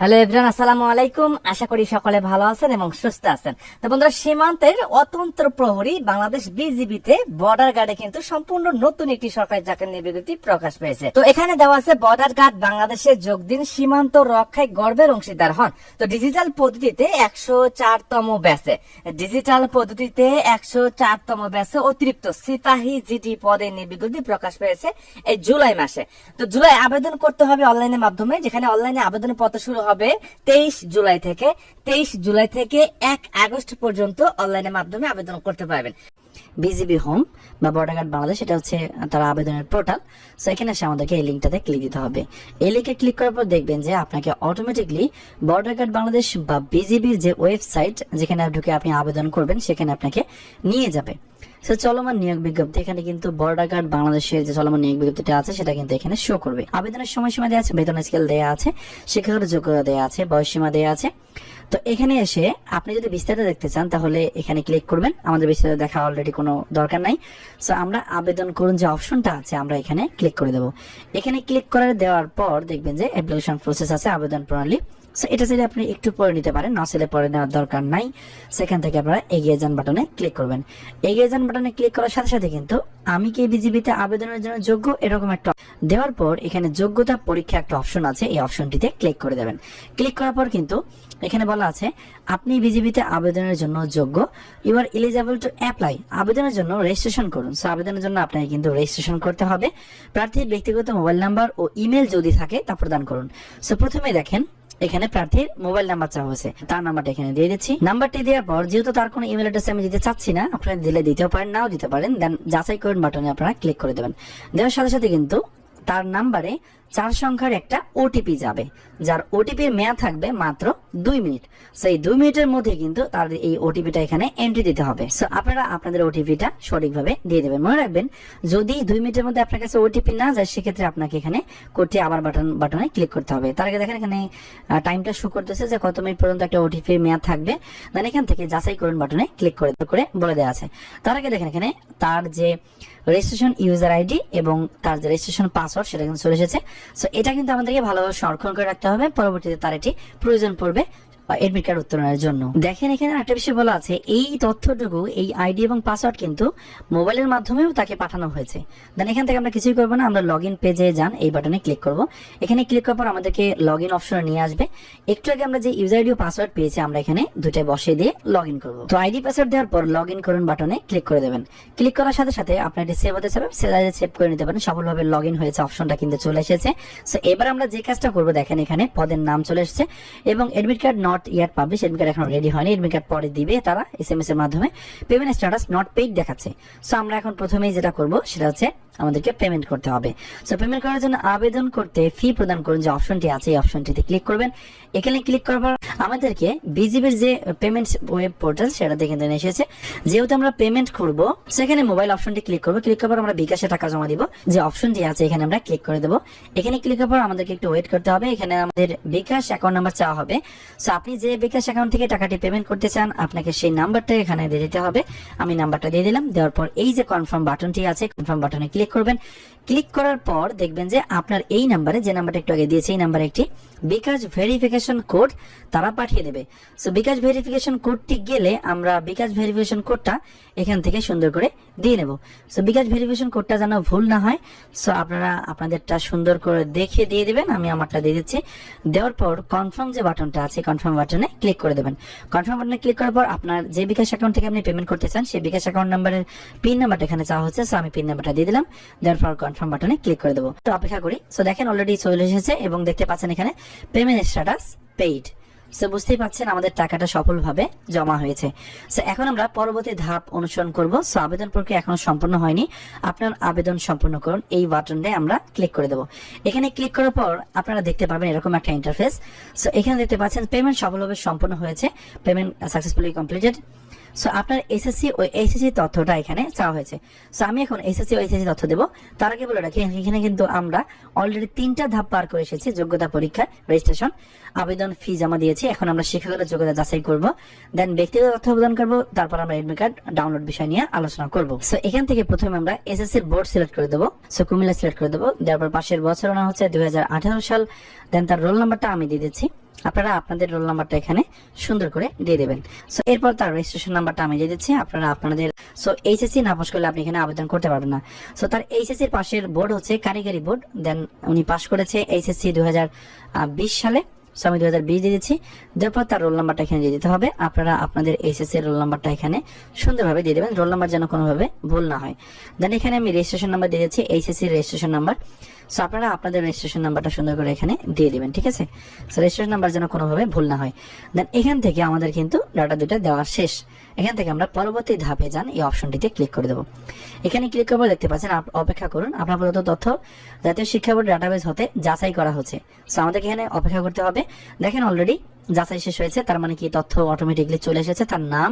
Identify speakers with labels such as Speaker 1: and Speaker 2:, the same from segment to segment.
Speaker 1: Hello everyone আসসালামু আলাইকুম। আশা করি সকলে ভালো আছেন এবং সুস্থ আছেন। তো বন্ধুরা, সীমান্তের অতন্ত্র প্রহরী বাংলাদেশ বিজিবিতে বর্ডার গার্ডে কিন্তু সম্পূর্ণ নতুন একটি সরকারি চাকরির নিয়োগ প্রকাশ পেয়েছে। তো এখানে দেওয়া আছে বর্ডার গার্ড বাংলাদেশে যোগ দিন, সীমান্ত রক্ষায় গর্বের অংশীদার হন। তো ডিজিটাল পদ্ধতিতে একশো চারতম ব্যাচে ডিজিটাল পদ্ধতিতে একশো চারতম ব্যাচে অতিরিক্ত সিপাহী জিডি পদে নিয়োগ প্রকাশ পেয়েছে এই জুলাই মাসে। তো জুলাই আবেদন করতে হবে অনলাইনের মাধ্যমে, যেখানে অনলাইনে আবেদন পত্র শুরু হবে তেইশ জুলাই থেকে, তেইশ জুলাই থেকে এক আগস্ট পর্যন্ত অনলাইনের মাধ্যমে আবেদন করতে পারবেন। বিজিবি হোম বা বর্ডার গার্ড বাংলাদেশ, এটা হচ্ছে তারা আবেদনের পোর্টাল। সো এখানে এসে আমাদেরকে এই লিঙ্কটাতে ক্লিক দিতে হবে। এই লিঙ্কে ক্লিক করার পর দেখবেন যে আপনাকে অটোমেটিকলি বর্ডার গার্ড বাংলাদেশ বা বিজিবির যে ওয়েবসাইট যেখানে ঢুকে আপনি আবেদন করবেন, সেখানে আপনাকে নিয়ে যাবে। সো চলমান নিয়োগ বিজ্ঞপ্তি এখানে কিন্তু বর্ডার গার্ড বাংলাদেশের যে চলমান নিয়োগ বিজ্ঞপ্তিটা আছে, সেটা কিন্তু এখানে শো করবে। আবেদনের সময়সীমা দেওয়া আছে, বেতন স্কেল দেওয়া আছে, শিক্ষাগত যোগ্যতা দেওয়া আছে বয়সীমা দেওয়া আছে। তো এখানে এসে আপনি যদি বিস্তারিত দেখতে চান, তাহলে এখানে ক্লিক করবেন। আমাদের বিস্তারিত দেখা অলরেডি কোনো দরকার নাই। সো আমরা আবেদন করুন যে অপশনটা আছে, আমরা এখানে ক্লিক করে দেবো। এখানে ক্লিক করে দেওয়ার পর দেখবেন যে অ্যাপ্লিকেশন প্রসেস আছে, আবেদন প্রণালী। সো এটা চাইলে আপনি একটু পরে নিতে পারেন, না চাইলে পরে নেওয়ার দরকার নাই। সেখান থেকে আপনারা এগিয়ে যান বাটনে ক্লিক করবেন। এগিয়ে যান বাটনে ক্লিক করার সাথে সাথে কিন্তু আমি কি বিজিবিতে আবেদনের জন্য যোগ্য? এরকম একটা দেওয়ার পর এখানে যোগ্যতা পরীক্ষা একটা অপশন আছে, এই অপশনটিতে ক্লিক করে দেবেন। ক্লিক করার পর কিন্তু এখানে বলা আছে, আপনি বিজিবিতে আবেদনের জন্য যোগ্য। You are eligible to apply আবেদনের জন্য রেজিস্ট্রেশন করুন। সো আবেদনের জন্য আপনাকে কিন্তু রেজিস্ট্রেশন করতে হবে। প্রার্থীর ব্যক্তিগত মোবাইল নাম্বার ও ইমেল যদি থাকে তা প্রদান করুন। সো প্রথমে দেখেন এখানে প্রার্থীর মোবাইল নাম্বার চাওয়া হয়েছে। তার নাম্বারটা এখানে দিয়ে দিচ্ছি। নাম্বারটি দেওয়ার পর, যেহেতু তার কোনো ইমেল অ্যাড্রেস আমি দিতে চাচ্ছি না, আপনারা দিলে দিতেও পারেন, নাও দিতে পারেন দেন যাচাই করেন বাটনে আপনারা ক্লিক করে দেবেন। দেওয়ার সাথে সাথে কিন্তু তার নাম্বারে চার সংখ্যার একটা ওটিপি যাবে, যার ওটিপির মেয়াদ থাকবে মাত্র দুই মিনিট। সেই দুই মিনিটের মধ্যে কিন্তু তাদের এই ওটিপিটা এখানে এন্ট্রি দিতে হবে। সো আপনারা আপনাদের ওটিপিটা সঠিকভাবে দিয়ে দেবেন। মনে রাখবেন, যদি দুই মিনিটের মধ্যে আপনার কাছে ওটিপি না যায়, সেক্ষেত্রে আপনাকে এখানে কোডটি আবার বাটন বাটনে ক্লিক করতে হবে। তার আগে দেখেন এখানে টাইমটা শো করতেছে যে কত মিনিট পর্যন্ত একটা ওটিপির মেয়াদ থাকবে। দেন এখান থেকে যাচাই করুন বাটনে ক্লিক করে করে বলে দেওয়া আছে। তার আগে দেখেন এখানে তার যে রেজিস্ট্রেশন ইউজার আইডি এবং তার যে রেজিস্ট্রেশন পাসওয়ার্ড সেটা কিন্তু চলে এসেছে। সো এটা কিন্তু আমাদেরকে ভালোভাবে সংরক্ষণ করে রাখতে হবে। পরবর্তীতে তার এটি প্রয়োজন পড়বে। এডমিট কার্ড উত্তোলনের জন্য। দেখেন, এখানে একটা বিষয় বলা আছে, এই তথ্যটুকু, এই আইডি এবং পাসওয়ার্ড কিন্তু মোবাইলের মাধ্যমেও তাকে পাঠানো হয়েছে। দেন এখান থেকে আমরা কিছুই করব না, আমরা লগ ইন পেজে যান, এই বাটনে ক্লিক করব। এখানে ক্লিক করার পর আমাদেরকে লগ ইন অপশনে নিয়ে আসবে। একটু আগে আমরা যে ইউজার আইডি ও পাসওয়ার্ড পেয়েছি, আমরা এখানে দিয়ে লগ ইন করব। তো আইডি পাসওয়ার্ড দেওয়ার পর লগ ইন করুন বাটনে ক্লিক করে দেবেন। ক্লিক করার সাথে সাথে আপনার এটি সেভ হতে সেভ করে নিতে পারেন। সফলভাবে লগ হয়েছে অপশনটা কিন্তু চলে এসেছে। সো এবার আমরা যে কাজটা করব, দেখেন এখানে পদের নাম চলে এসেছে এবং admit card not yet publish admit এখন রেডি হয়নি এডমিট কার্ড পরে দিবে তারা এস এম এস এর মাধ্যমে। পেমেন্ট স্ট্যাটাস নট পেইড দেখাচ্ছে। সো আমরা এখন প্রথমেই যেটা করব, সেটা হচ্ছে আমাদেরকে পেমেন্ট করতে হবে। সো পেমেন্ট করার জন্য আবেদন করতে ফি প্রদান করুন যে অপশনটি আছে, এই অপশনটিতে ক্লিক করবেন। এখানে ক্লিক করার পর আমাদেরকে বিজিবির যে পেমেন্ট ওয়েব পোর্টাল সেটাতে কিন্তু এসেছে। যেহেতু আমরা পেমেন্ট করব সেখানে মোবাইল অপশনটি ক্লিক করব। ক্লিক করার পর আমরা বিকাশে টাকা জমা দিব। যে অপশনটি আছে, এখানে আমরা ক্লিক করে দেবো। এখানে ক্লিক করার পর আমাদেরকে একটু ওয়েট করতে হবে। এখানে আমাদের বিকাশ অ্যাকাউন্ট নাম্বার চাওয়া হবে। সো যে বিকাশ অ্যাকাউন্ট থেকে টাকাটি পেমেন্ট করতে চান, আপনাকে সেই নাম্বারটা এখানে দিয়ে দিতে হবে। আমি নাম্বারটা দিয়ে দিলাম, দেওয়ার পর এই যে কনফার্ম বাটনটি আছে কনফার্ম বাটনে ক্লিক করবেন। ক্লিক করার পর দেখবেন যে আপনার এই নাম্বারে যে নাম্বারটা একটু আগে দিয়েছে, এই নাম্বারে একটি বিকাশ ভেরিফিকেশন কোড তারা পাঠিয়ে দেবে। সো বিকাশ ভেরিফিকেশন কোডটি গেলে আমরা বিকাশ ভেরিফিকেশন কোডটা এখান থেকে সুন্দর করে দিয়ে নেব। সো বিকাশ ভেরিফিকেশন কোডটা যেন ভুল না হয় সো আপনারা আপনাদেরটা সুন্দর করে দেখে দিয়ে দেবেন, আমি আমারটা দিয়ে দিচ্ছি। দেওয়ার পর কনফার্ম যে বাটনটা আছে কনফার্ম বাটনে ক্লিক করে দেবেন। কনফার্ম বাটনে ক্লিক করার পর আপনার যে বিকাশ অ্যাকাউন্ট থেকে আপনি পেমেন্ট করতে চান, সেই বিকাশ অ্যাকাউন্ট নাম্বারের পিন নাম্বারটা এখানে চাওয়া হচ্ছে সো আমি পিন নাম্বারটা দিয়ে দিলাম। দেওয়ার পর কনফার্ম বাটনে ক্লিক করে দেবো। তো অপেক্ষা করি। সো দেখেন অলরেডি চলে এসেছে এবং দেখতে পাচ্ছেন এখানে পেমেন্ট স্ট্যাটাস পেইড সো বুঝতেই পারছেন, আমাদের টাকাটা সফলভাবে জমা হয়েছে। সো এখন আমরা পরবর্তী ধাপ অনুসরণ করব। সো আবেদন প্রক্রিয়া এখনও সম্পূর্ণ হয়নি। আপনার আবেদন সম্পূর্ণ করুন। এই বাটনে আমরা ক্লিক করে দেবো। এখানে ক্লিক করার পর আপনারা দেখতে পাবেন এরকম একটা ইন্টারফেস সো এখানে দেখতে পাচ্ছেন পেমেন্ট সফলভাবে সম্পন্ন হয়েছে। পেমেন্ট সাকসেসফুলি কমপ্লিটেড সো আপনার এসএসসি ও এসএসসি তথ্যটা এখানে চাওয়া হয়েছে। সো আমি এখন এসএসসি ও এসএসসি তথ্য দেবো। তার আগে বলে রাখি, এখানে কিন্তু আমরা অলরেডি তিনটা ধাপ পার করে এসেছি, যোগ্যতা পরীক্ষা রেজিস্ট্রেশন আবেদন ফি জমা দিয়েছি। এখন আমরা শিক্ষাগত যোগ্যতা যাচাই করব দেন ব্যক্তিগত তথ্য প্রদান করব, তারপর আমরা এডমিট কার্ড ডাউনলোড বিষয় নিয়ে আলোচনা করব। সো এখান থেকে প্রথমে আমরা এসএসসির বোর্ড সিলেক্ট করে দেবো। সো কুমিল্লা সিলেক্ট করে দেবো। তারপর পাশের বছর আনা হচ্ছে দুই হাজার আঠারো সাল দেন তার রোল নাম্বারটা আমি দিয়ে দিচ্ছি। আপনারা আপনাদের রোল নাম্বারটা এখানে সুন্দর করে দিয়ে দেবেন। সো এরপর তার রেজিস্ট্রেশন নাম্বারটা আমি দিয়ে দিচ্ছি, আপনারা আপনাদের সো এইচএসসি না পাশ করলে আপনি এখানে আবেদন করতে পারবেন না। সো তার এইচএসসি পাশের বোর্ড হচ্ছে কারিগরি বোর্ড দেন উনি পাশ করেছে এইচএসসি দু হাজার বিশ সালে। সো আমি দু হাজার বিশ দিয়ে দিচ্ছি। তারপর তার রোল নাম্বারটা এখানে দিয়ে দিতে হবে। আপনারা আপনাদের এইচএসসি রোল নাম্বারটা এখানে সুন্দরভাবে দিয়ে দেবেন। রোল নাম্বার যেন কোনোভাবে ভুল না হয়। দেন এখানে আমি রেজিস্ট্রেশন নাম্বার দিয়ে দিচ্ছি এইচএসসি রেজিস্ট্রেশন নাম্বার সো আপনারা আপনাদের রেজিস্ট্রেশন নাম্বারটা সুন্দর করে এখানে দিয়ে দেবেন, ঠিক আছে? রেজিস্ট্রেশন নাম্বার যেন কোনোভাবে ভুল না হয়। দেন এখান থেকে আমাদের কিন্তু ডাটা দুটা দেওয়া শেষ। এখান থেকে আমরা পরবর্তী ধাপে যান, এই অপশনটিতে ক্লিক করে দেবো। এখানে ক্লিক করব, দেখতে পাচ্ছেন অপেক্ষা করুন। আপনার প্রদত্ত তথ্য জাতীয় শিক্ষা বোর্ড ডাটাবেস হতে যাচাই করা হচ্ছে। সো আমাদেরকে এখানে অপেক্ষা করতে হবে। দেখেন অলরেডি যাচাই শেষ হয়েছে, তার মানে কি তথ্য অটোমেটিকলি চলে এসেছে, তার নাম,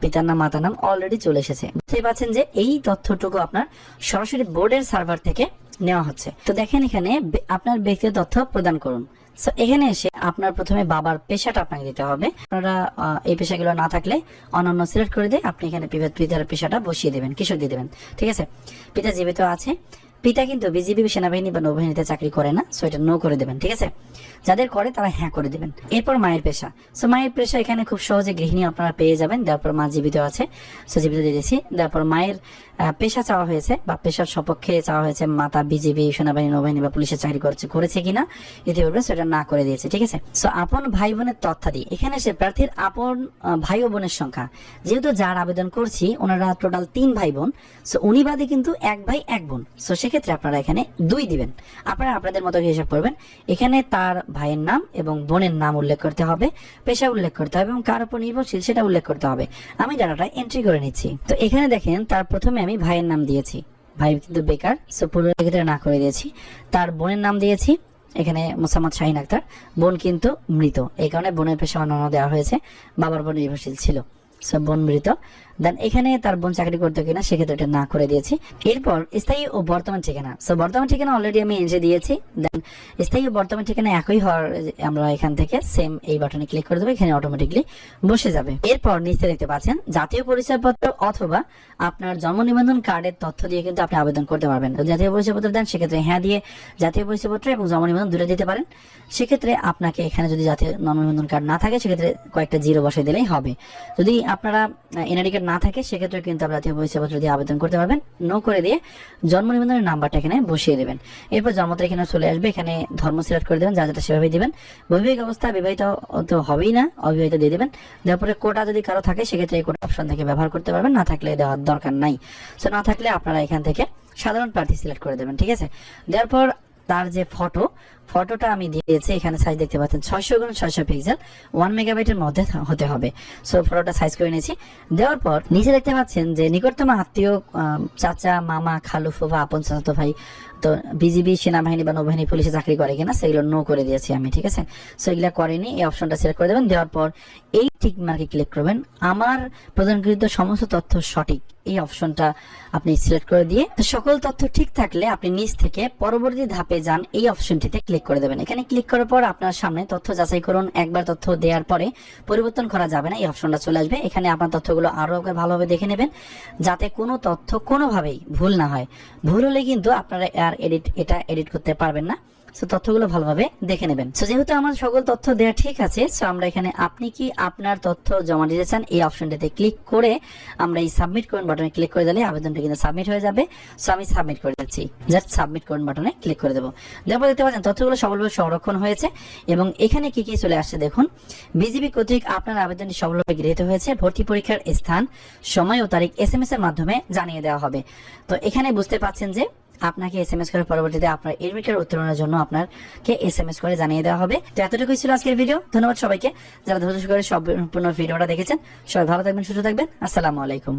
Speaker 1: পিতার নাম, মাতার নাম অলরেডি চলে এসেছে। বুঝতেই পাচ্ছেন যে এই তথ্যটুকু আপনার সরাসরি বোর্ডের সার্ভার থেকে নেওয়া হচ্ছে। তো দেখেন এখানে আপনার ব্যক্তিগত তথ্য প্রদান করুন। সো এখানে এসে আপনার প্রথমে বাবার পেশাটা আপনাকে দিতে হবে। আপনারা এই পেশাগুলো না থাকলে অনন্য সিলেক্ট করে দিয়ে আপনি এখানে পিতা- পিতার পেশাটা বসিয়ে দেবেন, কিশোর দিয়ে দেবেন। ঠিক আছে? পিতা জীবিত আছে। পিতা কিন্তু বিজিবি সেনাবাহিনী বা নৌবাহিনীতে চাকরি করে না সো এটা নো করে দেবেন, ঠিক আছে? যাদের করে তারা হ্যাঁ করে দেবেন। এরপর মায়ের পেশা। সো মায়ের পেশা এখানে খুব সহজে গৃহিণী আপনারা পেয়ে যাবেন তারপর মা জীবিত আছে সো জীবিত দিয়ে দিয়েছি। তারপর মায়ের পেশা চাওয়া হয়েছে, বা পেশার সপক্ষে চাওয়া হয়েছে, মাতা বিজিবি, সেনাবাহিনী, নৌবাহিনী বা পুলিশের চাকরি করছে, করেছে কিনা, ইতিপূর্বে সেটা না করে দিয়েছে, ঠিক আছে? সো আপন ভাই বোনের তথ্যাদি এখানে সে প্রার্থীর আপন ভাই ও বোনের সংখ্যা। যেহেতু যার আবেদন করছি, ওনারা টোটাল তিন ভাই বোন সো উনি বাদে কিন্তু এক ভাই, এক বোন। সো সেক্ষেত্রে আপনারা এখানে দুই দিবেন। আপনারা আপনাদের মতো হিসাব করবেন। এখানে তার ভাইয়ের নাম এবং বোনের নাম উল্লেখ করতে হবে, পেশা উল্লেখ করতে হবে এবং কার উপর নির্ভরশীল সেটা উল্লেখ করতে হবে। আমি ডাটাটা এন্ট্রি করে নিচ্ছি। তো এখানে দেখেন, তার প্রথমে আমি ভাইয়ের নাম দিয়েছি। ভাই কিন্তু বেকার সো পুরো ক্ষেত্রে না করে দিয়েছি। তার বোনের নাম দিয়েছি, এখানে মোসাম্মদ শাহিন আক্তার। বোন কিন্তু মৃত। এই কারণে বোনের পেশা অন্যান্য দেওয়া হয়েছে। বাবার উপর নির্ভরশীল ছিল। সো বোন মৃত। দেন এখানে তার বোন চাকরি করতো কিনা সেক্ষেত্রে এটা না করে দিয়েছি। এরপর স্থায়ী ও বর্তমান ঠিকানা। সো বর্তমান ঠিকানা অলরেডি আমি এসে দিয়েছি। দেন স্থায়ী ও বর্তমান ঠিকানা একই হওয়ার আমরা এখান থেকে সেম এই বাটনে ক্লিক করে দেবো, এখানে অটোমেটিকলি বসে যাবে। এরপর নিচে দেখতে পাচ্ছেন, জাতীয় পরিচয়পত্র অথবা আপনার জন্ম নিবন্ধন কার্ডের তথ্য দিয়ে কিন্তু আপনি আবেদন করতে পারবেন। জাতীয় পরিচয়পত্র দেন, সেক্ষেত্রে হ্যাঁ দিয়ে জাতীয় পরিচয়পত্র এবং জন্ম নিবন্ধন দূরে দিতে পারেন। সেক্ষেত্রে আপনাকে এখানে যদি জাতীয় জন্ম নিবন্ধন কার্ড না থাকে, সেক্ষেত্রে কয়েকটা জিরো বসাই দিলেই হবে। যদি আপনারা এনআইডি কার্ড না থাকে, সেক্ষেত্রে কিন্তু আপনারা জাতীয় পরিচয়পত্র দিয়ে আবেদন করতে পারবেন নো করে দিয়ে জন্ম নিবন্ধনের নাম্বারটা এখানে বসিয়ে দেবেন। এরপর জন্ম এখানে চলে আসবে, এখানে ধর্ম সিলেক্ট করে দেবেন, যা যেটা সেভাবে দিবেন। বৈবাহিক অবস্থা বিবাহিত তো হবেই না, অবিবাহিত দিয়ে দেবেন। দেওয়ার তারপরে কোটা যদি কারও থাকে, সেক্ষেত্রে এই কোটা অপশন থেকে ব্যবহার করতে পারবেন, না থাকলে দেওয়ার দরকার নাই। সো না থাকলে আপনারা এখান থেকে সাধারণ প্রার্থী সিলেক্ট করে দেবেন, ঠিক আছে? দেওয়ার পর তার যে ফটো ফটোটা আমি দিয়েছি, এখানে সাইজ দেখতে পাচ্ছেন, ছয়শো গুণ ছয়শো পিক্সেল ওয়ান মেগাবাইটের মধ্যে হতে হবে। সো ফটোটা সাইজ করে নিয়েছি। দেওয়ার পর, নিচে দেখতে পাচ্ছেন যে নিকটতম আত্মীয় চাচা, মামা, খালু ফুফা, আপন চাচাতো ভাই তো বিজিবি সেনাবাহিনী বা নৌবাহিনী পুলিশে চাকরি করে কিনা, সেগুলো নো করে দিয়েছি আমি, ঠিক আছে? সো এগুলো করেনি, এই অপশনটা সিলেক্ট করে দেবেন, দেওয়ার পর এই টিক মার্কে ক্লিক করবেন। আমার প্রদানকৃত সমস্ত তথ্য সঠিক, এই অপশনটা আপনি সিলেক্ট করে দিয়ে, তো সকল তথ্য ঠিক থাকলে আপনি নিচ থেকে পরবর্তী ধাপে যান, এই অপশনটিতে ক্লিক করে দেবেন। এখানে ক্লিক করার পর আপনার সামনে তথ্য যাচাই করুন, একবার তথ্য দেওয়ার পরে পরিবর্তন করা যাবে না, এই অপশনটা চলে আসবে। এখানে আপনার তথ্যগুলো আরও একবার ভালোভাবে দেখে নেবেন, যাতে কোনো তথ্য কোনোভাবেই ভুল না হয়। ভুল হলে কিন্তু আপনারা আর এডিট এটা এডিট করতে পারবেন না। সো তথ্যগুলো ভালোভাবে দেখে নেবেন। সো যেহেতু আমার সকল তথ্য দেওয়া ঠিক আছে সো আমরা এখানে আপনি কি আপনার তথ্য জমা দিতে চান, এই অপশনটিতে ক্লিক করে আমরা এই সাবমিট করুন বাটনে ক্লিক করে দিলে আবেদনটা কিন্তু সাবমিট হয়ে যাবে। সো আমি সাবমিট করে দিচ্ছি। জাস্ট সাবমিট করুন বাটনে ক্লিক করে দেবো। দেওয়ার দেখতে পাচ্ছেন, তথ্যগুলো সফলভাবে সংরক্ষণ হয়েছে এবং এখানে কি কি চলে আসছে দেখুন। বিজিবি কর্তৃক আপনার আবেদনটি সফলভাবে গৃহীত হয়েছে। ভর্তি পরীক্ষার স্থান, সময় ও তারিখ এস এম এস এর মাধ্যমে জানিয়ে দেওয়া হবে। তো, এখানে বুঝতে পাচ্ছেন যে আপনাকে এস এম এস করে পরবর্তীতে আপনার এডমিটের উত্তরণের জন্য আপনাকে এস এম এস করে জানিয়ে দেওয়া হবে। তো এতটুকুই ছিল আজকের ভিডিও ধন্যবাদ সবাইকে। যারা ধৈর্য করে সম্পূর্ণ ভিডিওটা দেখেছেন, সবাই ভালো থাকবেন, সুস্থ থাকবেন। আসসালামু আলাইকুম।